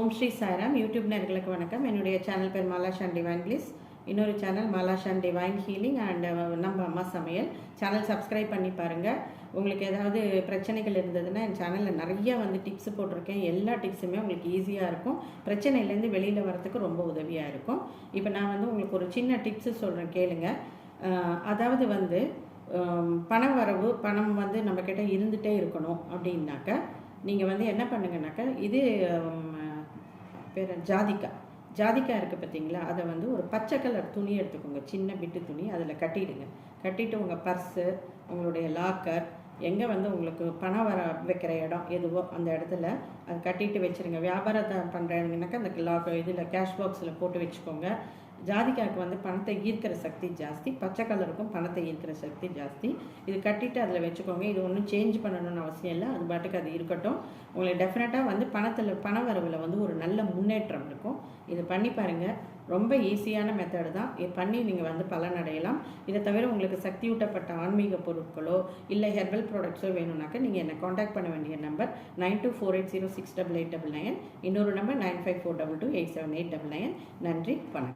ஓம் Sri Sairam. YouTube நேர்களுக்கு வணக்கம். என்னுடைய சேனல் பேர் மாலாஷ் அண்ட் டிவைன் பிளிஸ் இன்னொரு சேனல் மாலாஷ் அண்ட் டிவைன் ஹீலிங் அண்ட் நம்ம அம்மா சமையல். சேனல் சப்ஸ்கிரைப் பண்ணி பாருங்கள் உங்களுக்கு ஏதாவது பிரச்சனைகள் இருந்ததுன்னா என் சேனலில் நிறைய வந்து டிப்ஸ் போட்டிருக்கேன். எல்லா டிப்ஸுமே உங்களுக்கு ஈஸியாக இருக்கும். பிரச்சனையிலேருந்து வெளியில் வரத்துக்கு ரொம்ப உதவியாக இருக்கும். இப்போ நான் வந்து உங்களுக்கு ஒரு சின்ன டிப்ஸு சொல்கிறேன் கேளுங்க. அதாவது வந்து பண வரவு பணம் வந்து நம்மக்கிட்ட இருந்துகிட்டே இருக்கணும் அப்படின்னாக்க நீங்கள் வந்து என்ன பண்ணுங்கனாக்கா இது பேர் ஜாதிக்கா. ஜாதிக்காய் இருக்குது பார்த்தீங்களா? அதை வந்து ஒரு பச்சை கலர் துணி எடுத்துக்கோங்க. சின்ன பிட்டு துணி அதில் கட்டிடுங்க. கட்டிட்டு உங்கள் பர்ஸு உங்களுடைய லாக்கர் எங்கே வந்து உங்களுக்கு பணம் வர வைக்கிற இடம் எதுவோ அந்த இடத்துல அது கட்டிட்டு வச்சுருங்க. வியாபாரத்தை பண்ணுறீங்கனாக்கா அந்த லாக் இதில் கேஷ் பாக்ஸில் போட்டு வச்சுக்கோங்க. ஜாதிக்காய்க்கு வந்து பணத்தை ஈர்க்கிற சக்தி ஜாஸ்தி பச்சை கலருக்கும் பணத்தை ஈர்க்கிற சக்தி ஜாஸ்தி. இது கட்டிட்டு அதில் வச்சுக்கோங்க. இது ஒன்றும் சேஞ்ச் பண்ணணும்னு அவசியம் இல்லை. அது பாட்டுக்கு அது இருக்கட்டும். உங்களுக்கு டெஃபினட்டாக வந்து பணத்தில் பண வரவில் வந்து ஒரு நல்ல முன்னேற்றம் இருக்கும். இது பண்ணி பாருங்கள் ரொம்ப ஈஸியான மெத்தடு தான். இது பண்ணி நீங்கள் வந்து பலனடையலாம் இதை தவிர உங்களுக்கு சக்தி ஊட்டப்பட்ட ஆன்மீக பொருட்களோ இல்லை ஹெர்பல் ப்ராடக்ட்ஸோ வேணும்னாக்க நீங்கள் என்னை காண்டாக்ட் பண்ண வேண்டிய number nine two four eight zero six double eight double nine இன்னொரு number nine five four double two eight seven eight double nine நன்றி. வணக்கம்.